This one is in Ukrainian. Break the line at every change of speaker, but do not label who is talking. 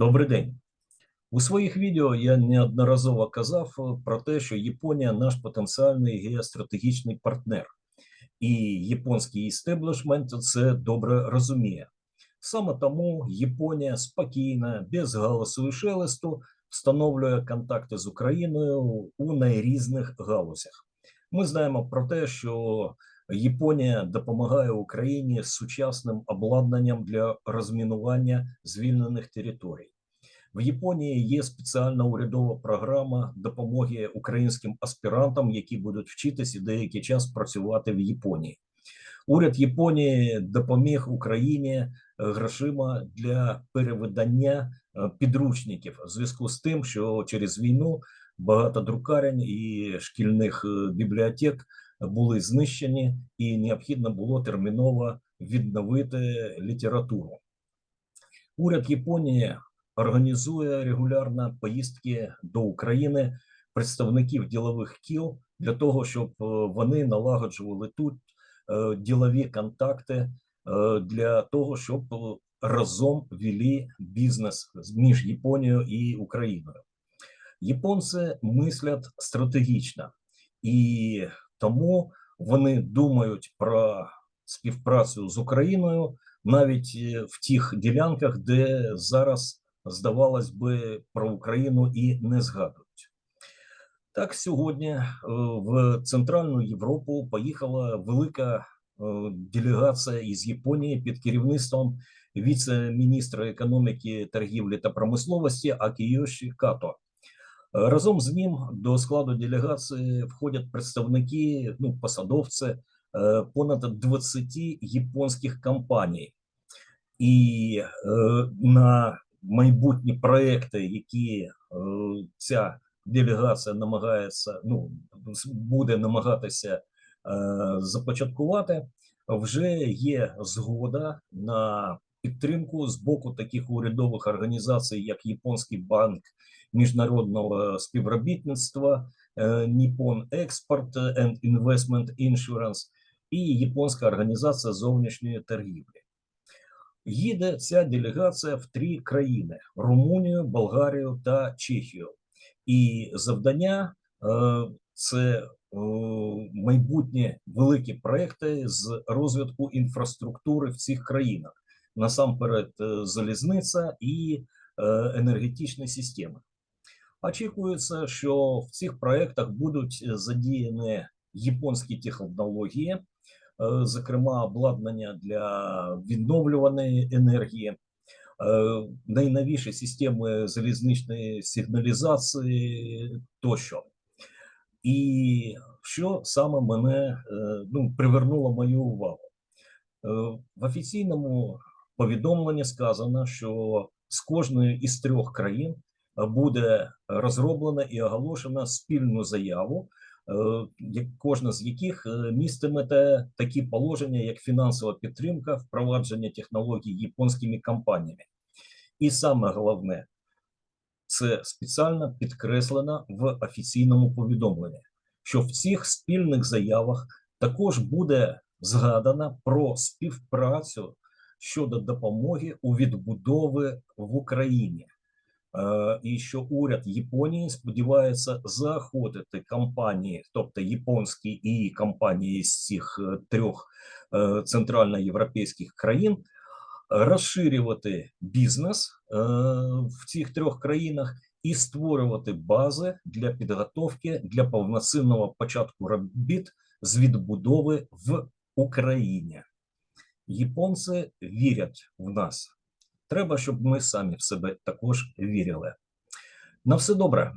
Добрий день. У своїх відео я неодноразово казав е, про те, що Японія наш потенціальний геостратегічний партнер, і японський істеблішмент це добре розуміє. Саме тому Японія спокійно, без галасу і шелесту встановлює контакти з Україною у найрізних галузях. Ми знаємо про те, що Японія допомагає Україні з сучасним обладнанням для розмінування звільнених територій. В Японії є спеціальна урядова програма допомоги українським аспірантам, які будуть вчитися і деякий час працювати в Японії. Уряд Японії допоміг Україні е, грошима для перевидання е, підручників в зв'язку з тим, що через війну багато друкарень і шкільних е, бібліотек були знищені, і необхідно було терміново відновити літературу. Уряд Японії організує регулярно поїздки до України представників ділових кіл для того, щоб е, вони налагоджували тут е, ділові контакти е, для того, щоб разом вели бізнес між Японією і Україною. Японці мислять стратегічно і тому вони думають про співпрацю з Україною навіть в тих ділянках, де зараз здавалось би про Україну і не згадують. Так, сьогодні е, в Центральну Європу поїхала велика е, делегація із Японії під керівництвом віце-міністра економіки, торгівлі та промисловості Акійоші Като. Разом з ним до складу делегації входять представники, ну посадовці е, понад 20 японських компаній, і на майбутні проекти, які ця делегація намагається, ну буде намагатися е, започаткувати, вже є згода на підтримку з боку таких урядових організацій, як Японський банк міжнародного співробітництва, е, Nippon Export and Investment Insurance і Японська організація зовнішньої торгівлі. Їде ця делегація в три країни: Румунію, Болгарію та Чехію. І завдання е, це е, майбутні великі проекти з розвитку інфраструктури в цих країнах, насамперед, е, залізниця і енергетичні системи. Очікується, що в цих проектах будуть задіяні японські технології, зокрема обладнання для відновлюваної енергії. Е, найновіші системи залізничної сигналізації тощо. І що саме мене е, ну, привернуло мою увагу? Е, в офіційному повідомленні сказано, що з кожної із трьох країн буде розроблена і оголошена спільну заяву, кожна з яких містиме такі положення, як фінансова підтримка, впровадження технологій японськими компаніями. І саме головне, це спеціально підкреслено в офіційному повідомленні, що в цих спільних заявах також буде згадано про співпрацю щодо допомоги у відбудови в Україні. І що уряд Японії сподівається заохотити компанії, тобто японські і компанії з цих е, трьох е, центральноєвропейських країн, розширювати бізнес в цих трьох країнах і створювати бази для підготовки для повноцінного початку робіт з відбудови в Україні. Японці вірять в нас. Треба, щоб ми самі в себе також вірили. На все добре.